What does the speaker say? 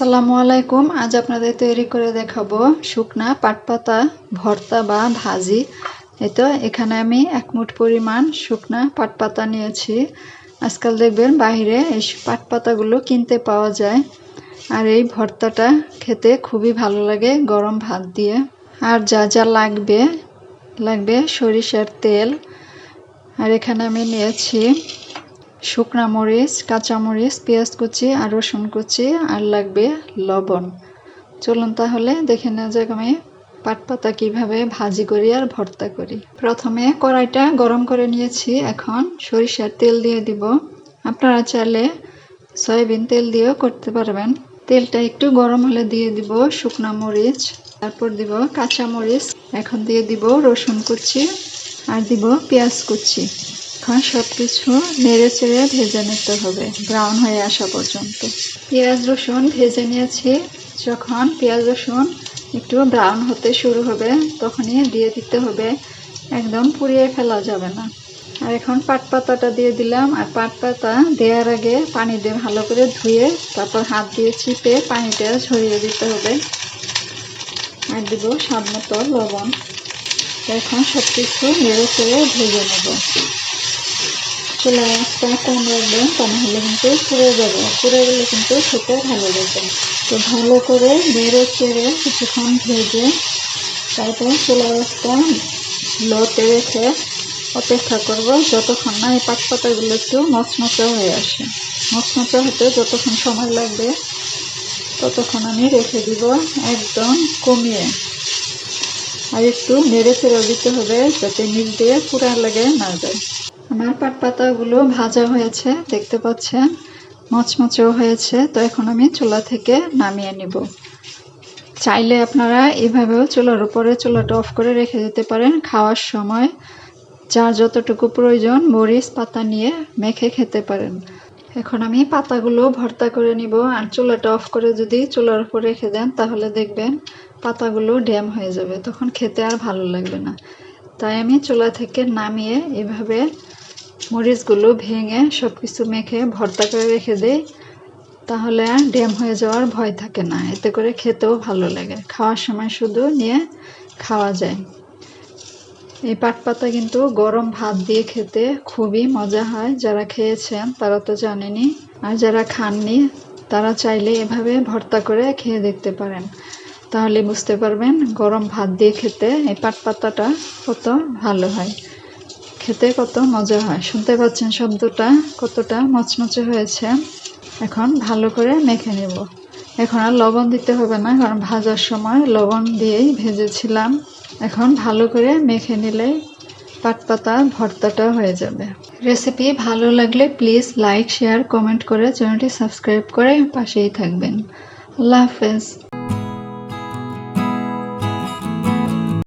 আসসালামু আলাইকুম। আজ আপনাদের তৈরি করে দেখাবো শুকনা পাটপাতা, ভর্তা বা ভাজি। এই তো এখানে আমি এক মুঠ পরিমাণ শুকনা পাটপাতা নিয়েছি। আজকাল দেখবেন বাইরে এই পাটপাতাগুলো কিনতে পাওয়া যায়। আর এই ভর্তাটা খেতে খুবই ভালো লাগে গরম ভাত দিয়ে। আর যা যা লাগবে লাগবে সরিষার তেল। আর এখানে আমি নিয়েছি শুকনা মরিচ কাঁচামরিচ পেঁয়াজ কুচি আর রসুন কুচি আর লাগবে লবণ। চলুন তাহলে দেখে নেওয়া যাক আমি পাট পাতা কীভাবে ভাজি করি আর ভর্তা করি। প্রথমে কড়াইটা গরম করে নিয়েছি। এখন সরিষার তেল দিয়ে দিব। আপনারা চাইলে সয়াবিন তেল দিয়েও করতে পারবেন। তেলটা একটু গরম হলে দিয়ে দিব শুকনা মরিচ। তারপর দিব কাঁচা মরিচ। এখন দিয়ে দিব রসুন কুচি আর দিব পেঁয়াজ কুচি। এখন সব কিছু নেড়ে চেড়ে ভেজে নিতে হবে ব্রাউন হয়ে আসা পর্যন্ত। পেঁয়াজ রসুন ভেজে নিয়েছি। যখন পেঁয়াজ রসুন একটু ব্রাউন হতে শুরু হবে, তখনই দিয়ে দিতে হবে। একদম পুড়িয়ে ফেলা যাবে না। আর এখন পাট পাতাটা দিয়ে দিলাম। আর পাট পাতা দেওয়ার আগে পানি দিয়ে ভালো করে ধুয়ে তারপর হাত দিয়ে চিপে পানিটা ঝরিয়ে দিতে হবে। আর দিব স্বাদ মতো লবণ। এখন সব কিছু নেড়ে চেড়ে ভেজে নেব। চুলা আঁচটা কম রাখবেন তা নাহলে কিন্তু পুড়ে যাবে। পুড়ে গেলে কিন্তু খেতে ভালো লাগবে তো ভালো করে নেড়ে চেড়ে কিছুক্ষণ ভেজে তারপর চুলা আঁচটা লোতে রেখে অপেক্ষা করব যতক্ষণ না এই পাট পাতাগুলো একটু মচমচে হয়ে আসে। মচমচে হতে যতক্ষণ সময় লাগবে ততক্ষণ আমি রেখে দিব একদম কমিয়ে। আর একটু নেড়ে চেড়ে দিতে হবে যাতে নিচ দিয়ে পুরা লাগে না যায়। আমার পাট পাতাগুলো ভাজা হয়েছে, দেখতে পাচ্ছেন? মচমচেও হয়েছে, তো এখন আমি চুলা থেকে নামিয়ে নিব। চাইলে আপনারা এভাবেও চুলার উপরে চুলাটা অফ করে রেখে দিতে পারেন খাওয়ার সময়। যার যতটুকু প্রয়োজন মরিচ, পাতা নিয়ে মেখে খেতে পারেন। এখন আমি পাতাগুলো ভর্তা করে নিব, আর চুলাটা অফ করে যদি চুলার উপর রেখে দেন, তাহলে দেখবেন পাতাগুলো ড্যাম হয়ে যাবে। তখন খেতে আর ভালো লাগবে না। তাই আমি চুলা থেকে নামিয়ে এভাবে মরিচগুলো ভেঙে সব কিছু মেখে ভর্তা করে রেখে দিই, তাহলে আর ড্যাম হয়ে যাওয়ার ভয় থাকে না। এতে করে খেতেও ভালো লাগে। খাওয়ার সময় শুধু নিয়ে খাওয়া যায়। এই পাট পাতা কিন্তু গরম ভাত দিয়ে খেতে খুবই মজা হয়। যারা খেয়েছেন তারা তো জানেনি আর যারা খাননি তারা চাইলে এভাবে ভর্তা করে খেয়ে দেখতে পারেন। তাহলে বুঝতে পারবেন গরম ভাত দিয়ে খেতে এই পাট পাতাটা কত ভালো হয়। খেতে কত মজা হয়। শুনতে পাচ্ছেন শব্দটা, কতটা মচমচে হয়েছে। এখন ভালো করে মেখে নেব। এখন আর লবণ দিতে হবে না, কারণ ভাজার সময় লবণ দিয়েই ভেজেছিলাম। এখন ভালো করে মেখে নিলেই পাট পাতা ভর্তাটা হয়ে যাবে। রেসিপি ভালো লাগলে প্লিজ লাইক, শেয়ার, কমেন্ট করে চ্যানেলটি সাবস্ক্রাইব করে পাশেই থাকবেন। আল্লাহ হাফেজ।